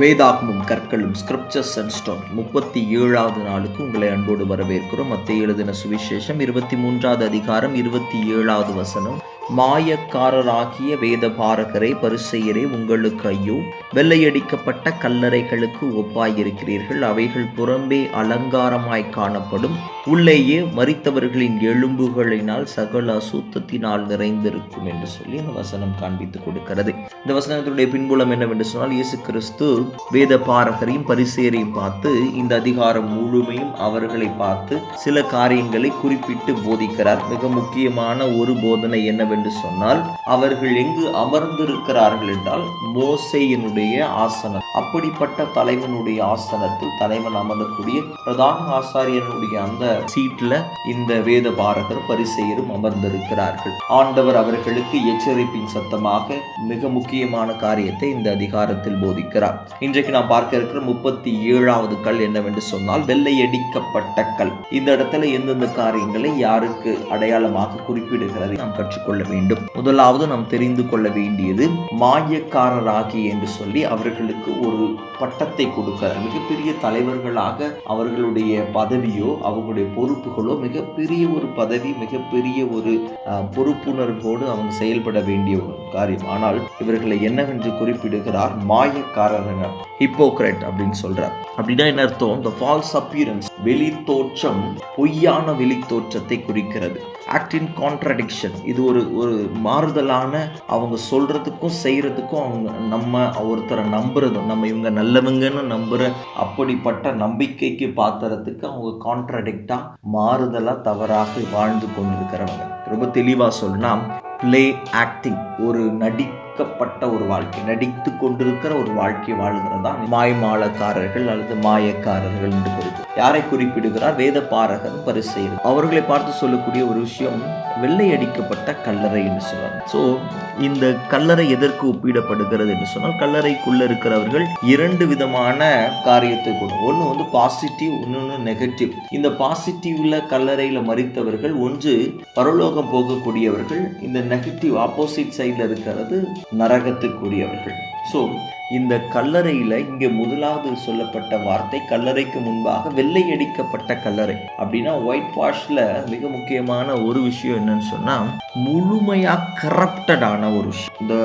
வேதாகமும் கற்களும் scriptures and stone முப்பத்தி ஏழாவது நாளுக்கு உங்களை அன்போடு வரவேற்கிறோம். மத்திய எழுதின சுவிசேஷம் இருபத்தி மூன்றாவது அதிகாரம் இருபத்தி ஏழாவது வசனம். மாயக்காரராகிய வேதபாரகரே பரிசெயரே உங்களுக்கு ஐயோ. வெள்ளையடிக்கப்பட்ட கல்லறைகளுக்கு ஒப்பாயிருக்கிறீர்கள். அவைகள் புறம்பே அலங்காரமாய் காணப்படும். உள்ளேயே மறித்தவர்களின் எலும்புகளினால் சகல அசுத்தத்தினால் நிறைந்திருக்கும் என்று சொல்லி அந்த வசனம் காண்பித்துக் கொடுக்கிறது. இந்த வசனத்தினுடைய பின்புலம் என்னவென்று சொன்னால் இயேசு கிறிஸ்து வேத பாரகரையும் பரிசேரையும் பார்த்து இந்த அதிகாரம் முழுமையும் அவர்களை பார்த்து சில காரியங்களை குறிப்பிட்டு போதிக்கிறார். மிக முக்கியமான ஒரு போதனை என்னவென்று சொன்னால் அவர்கள் எங்கு அமர்ந்திருக்கிறார்கள் என்றால் மோசையினுடைய ஆசனம். அப்படிப்பட்ட தலைவனுடைய ஆசனத்தில் தலைவன் அமரக்கூடிய பிரதான ஆசாரியனுடைய அந்த சீட்ல இந்த வேத பாரகர் பரிசெயரும் அமர்ந்திருக்கிறார்கள். ஆண்டவர் அவர்களுக்கு எச்சரிப்பின் சத்தமாக மிக முக்கியமான காரியத்தை இந்த அதிகாரத்தில் போதிக்கிறார். இன்றைக்கு நாம் பார்க்க இருக்கிற முப்பத்தி ஏழாவது கல் என்னவென்று சொன்னால் வெள்ளையடிக்கப்பட்ட கல். இந்த இடத்துல எந்தெந்த காரியங்களை யாருக்கு அடையாளமாக குறிப்பிடுகிறதை நாம் கற்றுக்கொள்ள வேண்டும். முதலாவது நாம் தெரிந்து கொள்ள வேண்டியது மாயக்காரராகி என்று சொல்லி அவர்களுக்கு ஒரு பட்டத்தை கொடுக்கிறார் மிகப்பெரிய தலைவர்களாக அவர்களுடைய பதவியோ அவங்களுடைய பொறுப்புகளோ மிகப்பெரிய ஒரு பதவி மிகப்பெரிய ஒரு அஹ், பொறுப்புணர்வோடு அவங்க செயல்பட வேண்டிய ஒரு காரியம். ஆனால் இவர்களை என்னவென்று குறிப்பிடுகிறார் மாயக்காரர்கள். ஹிப்போக்ரட் அப்படின்னு சொல்றார். அப்படின்னா என்ன அர்த்தம்? இந்த ஃபால்ஸ் அப்பியரன்ஸ் வெளி தோற்றம் பொய்யான வெளி தோற்றத்தை குறிக்கிறது. ஆக்ட் இன் கான்ட்ரடிக்ஷன் இது ஒரு ஒரு மாறுதலான அவங்க சொல்கிறதுக்கும் செய்கிறதுக்கும் அவங்க நம்ம ஒருத்தரை நம்புறதும் நம்ம இவங்க நல்லவங்கன்னு நம்புகிற அப்படிப்பட்ட நம்பிக்கைக்கு பாத்திரத்துக்கு அவங்க கான்ட்ரடிக்டாக மாறுதலாக தவறாக வாழ்ந்து கொண்டிருக்கிறவங்க. ரொம்ப தெளிவாக சொல்லணும்னா பிளே ஆக்டிங் ஒரு நடிக்கப்பட்ட ஒரு வாழ்க்கை நடித்து கொண்டிருக்கிற ஒரு வாழ்க்கை வாழ்கிறதா மாய்மாலக்காரர்கள் அல்லது மாயக்காரர்கள் என்று குறிப்பிடும் யாரை குறிப்பிடுகிறார்? வேத பாரகன் பரிசெயர். அவர்களை பார்த்து சொல்லக்கூடிய ஒரு விஷயம் வெள்ளை அடிக்கப்பட்ட கல்லறை என்று சொல்றாங்க ஸோ இந்த கல்லறை எதற்கு ஒப்பிடப்படுகிறது என்று சொன்னால் கல்லறைக்குள்ள இருக்கிறவர்கள் இரண்டு விதமான காரியத்தை கொண்டு ஒன்று வந்து பாசிட்டிவ் இன்னொன்று நெகட்டிவ் இந்த பாசிட்டிவ்ல கல்லறையில் மறித்தவர்கள் ஒன்று பரலோகம் போகக்கூடியவர்கள் இந்த நெகட்டிவ் ஆப்போசிட் சைடில் இருக்கிறது நரகத்துக்குரியவர்கள். ஸோ இந்த கல்லறையில் இங்கே முதலாவது சொல்லப்பட்ட வார்த்தை கல்லறைக்கு முன்பாக வெள்ளை அடிக்கப்பட்ட கல்லறை. அப்படின்னா ஒயிட் வாஷில் மிக முக்கியமான ஒரு விஷயம் என்னன்னு சொன்னால் முழுமையாக கரப்டடான ஒரு விஷயம். இந்த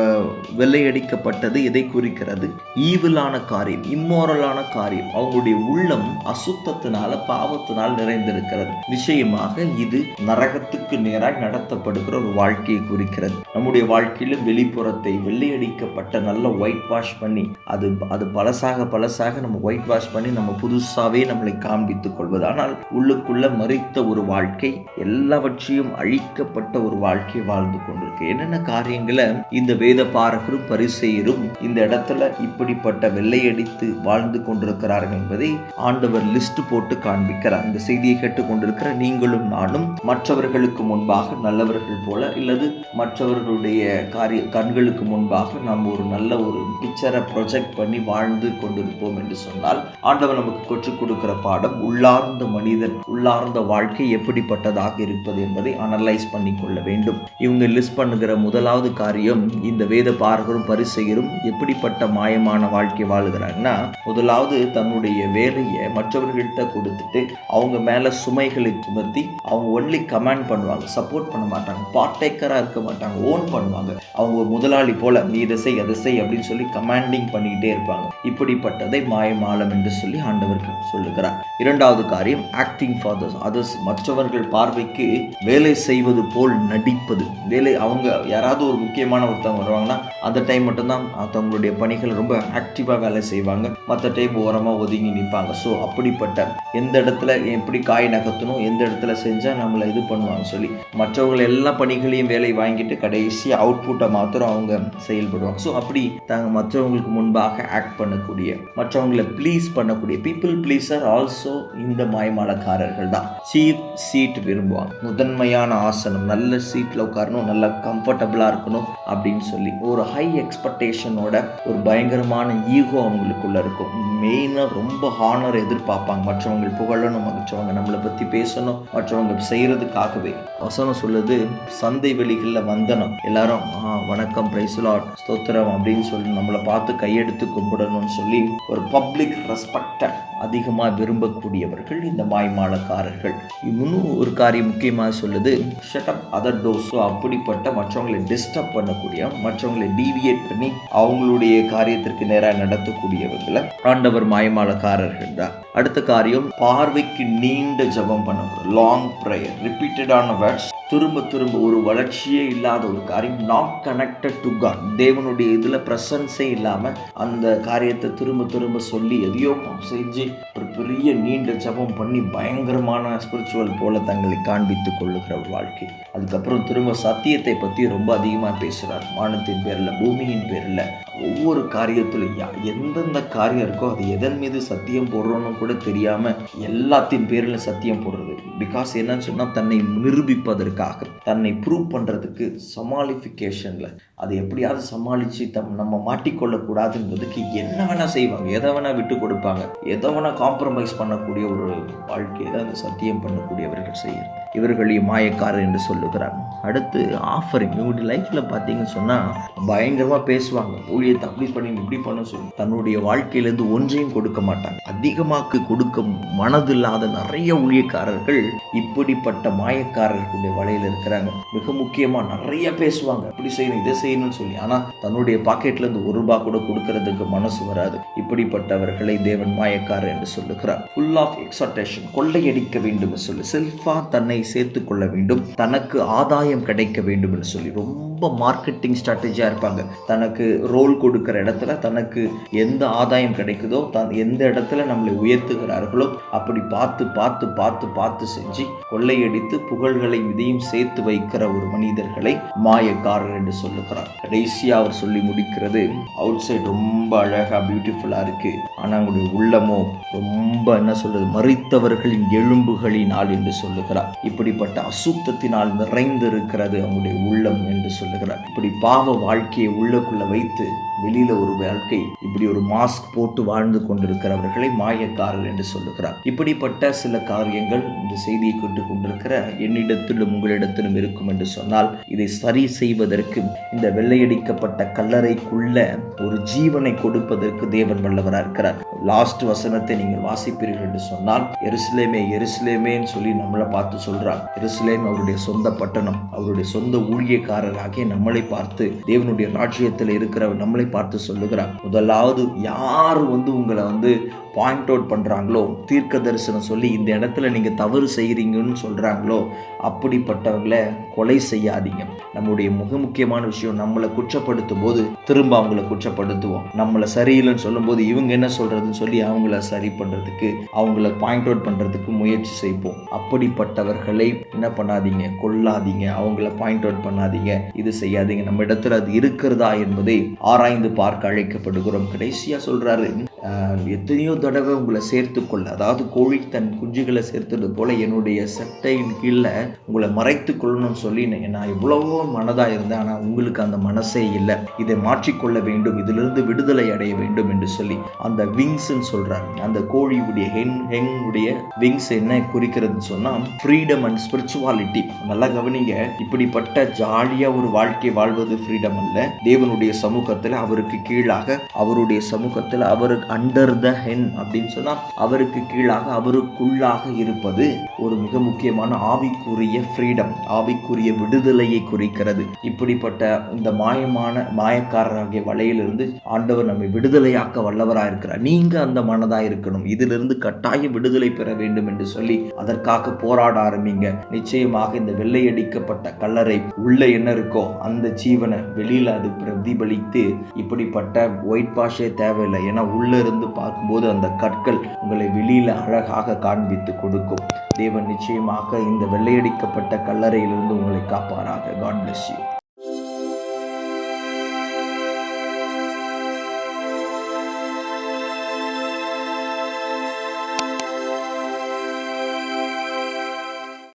வெள்ளை அடிக்கப்பட்டது எதை குறிக்கிறது? ஈவிலான காரியம் இம்மோரலான காரியம். அவங்களுடைய உள்ளம் அசுத்தத்தினால பாவத்தினால் நிறைந்திருக்கிறது. நிச்சயமாக இது நரகத்துக்கு நேராக நடத்தப்படுகிற ஒரு வாழ்க்கையை குறிக்கிறது. நம்முடைய வாழ்க்கையில வெளிப்புறத்தை வெள்ளையடிக்கப்பட்ட நல்ல ஒயிட் வாஷ் பண்ணி அது அது பழசாக பழசாக நம்ம ஒயிட் வாஷ் பண்ணி நம்ம புதுசாவே நம்மளை காண்பித்துக் கொள்வது ஆனால் உள்ளுக்குள்ள மறித்த ஒரு வாழ்க்கை எல்லாவற்றையும் அழிக்கப்பட்ட ஒரு வாழ்க்கை வாழ்ந்து கொண்டிருக்கு. என்னென்ன காரியங்களை இந்த வேத பாரகரும் பரிசெயரும் இந்த இடத்துல இப்படிப்பட்ட வெள்ளையடித்து வாழ்ந்து கொண்டிருக்கிறார்கள் என்பதை ஆண்டவர் லிஸ்ட் போட்டு காண்பிக்கிறார். இந்த செய்தியை கேட்டுக்கொண்டிருக்கிற நீங்களும் நானும் மற்றவர்களுக்கு முன்பாக நல்லவர்கள் போல இல்லது மற்றவர்களுடைய காரிய கண்களுக்கு முன்பாக நாம் ஒரு நல்ல ஒரு பிக்சரை ப்ரொஜெக்ட் பண்ணி வாழ்ந்து கொண்டிருப்போம் என்று சொன்னால் ஆண்டவர் நமக்கு கற்றுக் கொடுக்கிற பாடம் உள்ளார்ந்த மனிதன் உள்ளார்ந்த வாழ்க்கை எப்படிப்பட்டதாக இருப்பது என்பதை அனலைஸ் பண்ணி கொள்ள வேண்டும். இவங்க லிஸ்ட் பண்ணுகிற முதலாவது காரியம் இந்த வேத பாரகரும் பரிசெயரும் எப்படிப்பட்ட மாயமான வாழ்க்கை வாழுகிறாங்கன்னா முதலாவது தன்னுடைய வேலையை மற்றவர்கள்ட்ட கொடுத்துட்டு அவங்க மேல சுமைகளை சுமத்தி அவங்க ஒன்லி கமாண்ட் பண்ணுவாங்க சப்போர்ட் பண்ண மாட்டாங்க பார்ட்டேக்கராக இருக்க மாட்டாங்க ஓன் பண்ணுவாங்க. அவங்க முதலாளி போல நீ இதை செய் அதை செய் அப்படின்னு சொல்லி கமாண்டிங் பண்ணிக்கிட்டே இருப்பாங்க. இப்படிப்பட்டதை மாயமாலம் என்று சொல்லி ஆண்டவர்கள் சொல்லுகிறார். இரண்டாவது காரியம் ஆக்டிங் ஃபாதர்ஸ் அதர்ஸ் மற்றவர்கள் பார்வைக்கு வேலை செய்வது போல் நடிப்பது. வேலை அவங்க யாராவது ஒரு முக்கியமான ஒருத்தவங்க வருவாங்கன்னா அந்த டைம் மட்டும்தான் தங்களுடைய பணிகள் ரொம்ப ஆக்டிவாக வேலை செய்வாங்க. மற்ற டைம் ஓரமாக ஒதுங்கி நிற்பாங்க. ஸோ அப்படிப்பட்ட எந்த இடத்துல எப்படி காய் நகர்த்தணும் எந்த இடத்துல செஞ்சால் நம்மளை இது பண்ணுவாங்க சொல்லி மற்றவர்கள் எல்லா பணிகளையும் வேலை வாங்கிட்டு கடைசி அவுட்புட்டை மாத்திரம் அவங்க செயல்படுவாங்க. ஸோ அப்படி தாங்க மற்றவங்க மற்றவங்களுக்கு முன்பாக ஆக்ட் பண்ணக்கூடிய மற்றவங்களை ப்ளீஸ் பண்ணக்கூடிய பீப்புள் ப்ளீஸர் ஆல்சோ இந்த மாயமாலக்காரர்கள் தான். சீப் சீட் விரும்புவாங்க. முதன்மையான ஆசனம் நல்ல சீட்டில் உட்காரணும் நல்லா கம்ஃபர்டபுளாக இருக்கணும் அப்படின்னு சொல்லி ஒரு ஹை எக்ஸ்பெக்டேஷனோட ஒரு பயங்கரமான ஈகோ அவங்களுக்குள்ள இருக்கும். மெயினாக ரொம்ப ஹானர் எதிர்பார்ப்பாங்க. மற்றவங்க புகழணும் மற்றவங்க நம்மளை பற்றி பேசணும் மற்றவங்க செய்கிறதுக்காகவே வசனம் சொல்லுது சந்தை வெளிகளில் வந்தனம். எல்லாரும் வணக்கம் பிரைஸ்லாட் ஸ்தோத்திரம் அப்படின்னு சொல்லி நம்மளை பார்த்து பார்த்து கையெடுத்து கும்பிடணும்னு சொல்லி ஒரு பப்ளிக் ரெஸ்பெக்டை அதிகமாக விரும்பக்கூடியவர்கள் இந்த மாய்மாலக்காரர்கள். இன்னும் ஒரு காரியம் முக்கியமாக சொல்லுது ஷட்டப் அதர் டோஸோ அப்படிப்பட்ட மற்றவங்களை டிஸ்டர்ப் பண்ணக்கூடிய மற்றவங்களை டீவியேட் பண்ணி அவங்களுடைய காரியத்திற்கு நேராக நடத்தக்கூடியவங்களை ஆண்டவர் மாயமாலக்காரர்கள் தான். அடுத்த காரியம் பார்வைக்கு நீண்ட ஜபம் பண்ணக்கூடாது. லாங் ப்ரேயர் ரிப்பீட்டடான வேர்ட்ஸ் திரும்ப திரும்ப ஒரு வளர்ச்சியே இல்லாத ஒரு காரியம். நாட் கனெக்டட் டு காட் தேவனுடைய இதில் ப்ரெசன்ஸே இல்லாமல் அந்த காரியத்தை திரும்ப திரும்ப சொல்லி எதையோ செஞ்சு ஒரு பெரிய நீண்ட ஜபம் பண்ணி பயங்கரமான ஸ்பிரிச்சுவல் போல தங்களை காண்பித்து கொள்ளுகிற ஒரு வாழ்க்கை. அதுக்கப்புறம் திரும்ப சத்தியத்தை பற்றி ரொம்ப அதிகமாக பேசுகிறார் வானத்தின் பேரில் பூமியின் பேரில். ஒவ்வொரு காரியத்திலும் யா- எந்தெந்த காரியம் இருக்கோ அது எதன் மீது சத்தியம் போடுறோன்னு கூட தெரியாமல் எல்லாத்தின் பேரில் சத்தியம் போடுறது. பிகாஸ் என்னன்னு சொன்னால் தன்னை நிரூபிப்பதற்காக தன்னை ப்ரூவ் பண்ணுறதுக்கு சமாளிஃபிகேஷனில் அதை எப்படியாவது சமாளித்து தம் நம்ம மாட்டிக்கொள்ளக்கூடாதுன்றதுக்கு என்ன வேணால் செய்வாங்க. எதை வேணால் விட்டு கொடுப்பாங்க. எதை வேணால் காம்ப்ரமைஸ் பண்ணக்கூடிய ஒரு வாழ்க்கையை தான் அந்த சத்தியம் பண்ணக்கூடியவர்கள் செய்யும் இவர்களையும் மாயக்காரர் என்று சொல்லுகிறார். அடுத்து ஆஃபரிங் இவங்களுடைய லைஃப்பில் பார்த்தீங்கன்னு சொன்னால் பயங்கரமாக பேசுவாங்க. ஊழியத்தை அப்படி பண்ணி இப்படி பண்ண சொல்லி. தன்னுடைய வாழ்க்கையிலேருந்து ஒன்றையும் கொடுக்க மாட்டாங்க. அதிகமாக கொடுக்க மனதில்லாத நிறைய ஊழியக்காரர்கள் இப்படிப்பட்ட மாயக்காரர்களுடைய வலையில் இருக்கிறாங்க. மிக முக்கியமாக நிறைய பேசுவாங்க. இப்படி செய்யணும் இதை செய்யணும்னு சொல்லி. ஆனால் தன்னுடைய பாக்கெட்லேருந்து ஒரு ரூபா கூட கொடுக்கறதுக்கு மனசு வராது. இப்படிப்பட்டவர்களை தேவன் மாயக்காரர் என்று சொல்லுகிறார். ஃபுல் ஆஃப் எக்ஸாட்டேஷன் கொள்ளையடிக்க வேண்டும் என்று சொல்லி. செல்ஃபாக தன்னை சேர்த்து கொள்ள வேண்டும். தனக்கு ஆதாயம் கிடைக்க வேண்டும் என்று சொல்லி. ரொம்ப மார்க்கெட்டிங் ஸ்ட்ராட்டஜியாக இருப்பாங்க. தனக்கு ரோல் கொடுக்கிற இடத்துல தனக்கு எந்த ஆதாயம் கிடைக்குதோ தன் எந்த இடத்துல நம்மளை உயர்த்துகிறார்களோ அப்படி பார்த்து பார்த்து பார்த்து பார்த்து செஞ்சு கொள்ளையடித்து புகழ்களை இதையும் சேர்த்து வைக்கிற ஒரு மனிதர்களை மாயக்காரர் என்று சொல்லுகிறார். கடைசியாக அவர் சொல்லி முடிக்கிறது அவுட் சைடு ரொம்ப அழகாக பியூட்டிஃபுல்லாக இருக்கு. ஆனால் அவங்களுடைய உள்ளமோ ரொம்ப என்ன சொல்றது மறித்தவர்களின் எலும்புகளினால் என்று சொல்லுகிறார். இப்படிப்பட்ட அசுத்தத்தினால் நிறைந்திருக்கிறது அவங்களுடைய உள்ளம் என்று சொல்லுகிறார். இப்படி பாவ வாழ்க்கையை உள்ளக்குள்ள வைத்து வெளியில ஒரு வாழ்க்கை இப்படி ஒரு மாஸ்க் போட்டு வாழ்ந்து கொண்டிருக்கிறவர்களை மாயக்காரர் என்று சொல்லுகிறார். இப்படிப்பட்ட சில காரியங்கள் இந்த செய்தியை கேட்டு கொண்டிருக்கிற என்னிடத்திலும் உங்களிடத்திலும் இருக்கும் என்று சொன்னால் இதை சரி செய்வதற்கு இந்த வெள்ளையடிக்கப்பட்ட கல்லறைக்குள்ள ஒரு ஜீவனை கொடுப்பதற்கு தேவன் வல்லவராக இருக்கிறார். லாஸ்ட் வசனத்தை நீங்கள் வாசிப்பீர்கள் என்று சொன்னால் எருசலேமே எருசலேமேன்னு சொல்லி நம்மளை பார்த்து சொல்றார். எருசலேம் அவருடைய சொந்த பட்டணம் அவருடைய சொந்த ஊழியக்காரராகிய நம்மளை பார்த்து தேவனுடைய ராஜ்யத்தில் இருக்கிற நம்மளை பார்த்து சொல்லுகிறார். முதலாவது யார் வந்து உங்களை வந்து பாயிண்ட் அவுட் பண்ணுறாங்களோ தீர்க்க தரிசனம் சொல்லி இந்த இடத்துல நீங்கள் தவறு செய்கிறீங்கன்னு சொல்கிறாங்களோ அப்படிப்பட்டவங்களை கொலை செய்யாதீங்க. நம்முடைய மிக முக்கியமான விஷயம் நம்மளை குற்றப்படுத்தும் போது திரும்ப அவங்கள குற்றப்படுத்துவோம். நம்மளை சரியில்லைன்னு சொல்லும்போது இவங்க என்ன சொல்கிறதுன்னு சொல்லி அவங்கள சரி பண்ணுறதுக்கு அவங்கள பாயிண்ட் அவுட் பண்ணுறதுக்கு முயற்சி செய்வோம். அப்படிப்பட்டவர்களை என்ன பண்ணாதீங்க? கொல்லாதீங்க. அவங்கள பாயிண்ட் அவுட் பண்ணாதீங்க. இது செய்யாதீங்க. நம்ம இடத்துல அது இருக்கிறதா என்பதை ஆராய்ந்து பார்க்க அழைக்கப்படுகிறோம். கடைசியாக சொல்கிறாரு எத்தனையோ தடவை உங்களை சேர்த்து கொள்ள அதாவது கோழி தன் குஞ்சுகளை சேர்த்தது போல என்னுடைய சட்டையின் கீழே உங்களை மறைத்து கொள்ளணும்னு சொல்லி நான் எவ்வளவோ மனதாக இருந்தேன் ஆனால் உங்களுக்கு அந்த மனசே இல்லை. இதை மாற்றிக்கொள்ள வேண்டும் இதிலிருந்து விடுதலை அடைய வேண்டும் என்று சொல்லி அந்த விங்ஸ்ன்னு சொல்கிறாங்க அந்த கோழியுடைய ஹென் ஹெங்குடைய விங்ஸ் என்ன குறிக்கிறதுன்னு சொன்னால் ஃப்ரீடம் அண்ட் ஸ்பிரிச்சுவாலிட்டி நல்லா கவனிங்க இப்படிப்பட்ட ஜாலியாக ஒரு வாழ்க்கை வாழ்வது ஃப்ரீடம் அல்ல. தேவனுடைய சமூகத்தில் அவருக்கு கீழாக அவருடைய சமூகத்தில் அவருக்கு அண்டர் த ஹென் அப்படின்னு சொன்னால் அவருக்கு கீழாக அவருக்குள்ளாக இருப்பது ஒரு மிக முக்கியமான ஆவிக்குரிய ஃப்ரீடம் ஆவிக்குரிய விடுதலையை குறிக்கிறது. இப்படிப்பட்ட இந்த மாயமான மாயக்காரராகிய வலையிலிருந்து ஆண்டவர் நம்மை விடுதலையாக்க வல்லவராக இருக்கிறார். நீங்க அந்த மனதாக இருக்கணும். இதிலிருந்து கட்டாய விடுதலை பெற வேண்டும் என்று சொல்லி அதற்காக போராட ஆரம்பிங்க. நிச்சயமாக இந்த வெள்ளையடிக்கப்பட்ட கல்லறை உள்ள என்ன இருக்கோ அந்த ஜீவனை வெளியில் அது பிரதிபலித்து இப்படிப்பட்ட ஒயிட் வாஷே தேவையில்லை. ஏன்னா உள்ள இருந்து பார்க்கும்போது அந்த கற்கள் உங்களை வெளியில் அழகாக காண்பித்து கொடுக்கும். தேவன் நிச்சயமாக இந்த வெள்ளையடிக்கப்பட்ட கல்லறையிலிருந்து உங்களை காப்பாராக. God bless you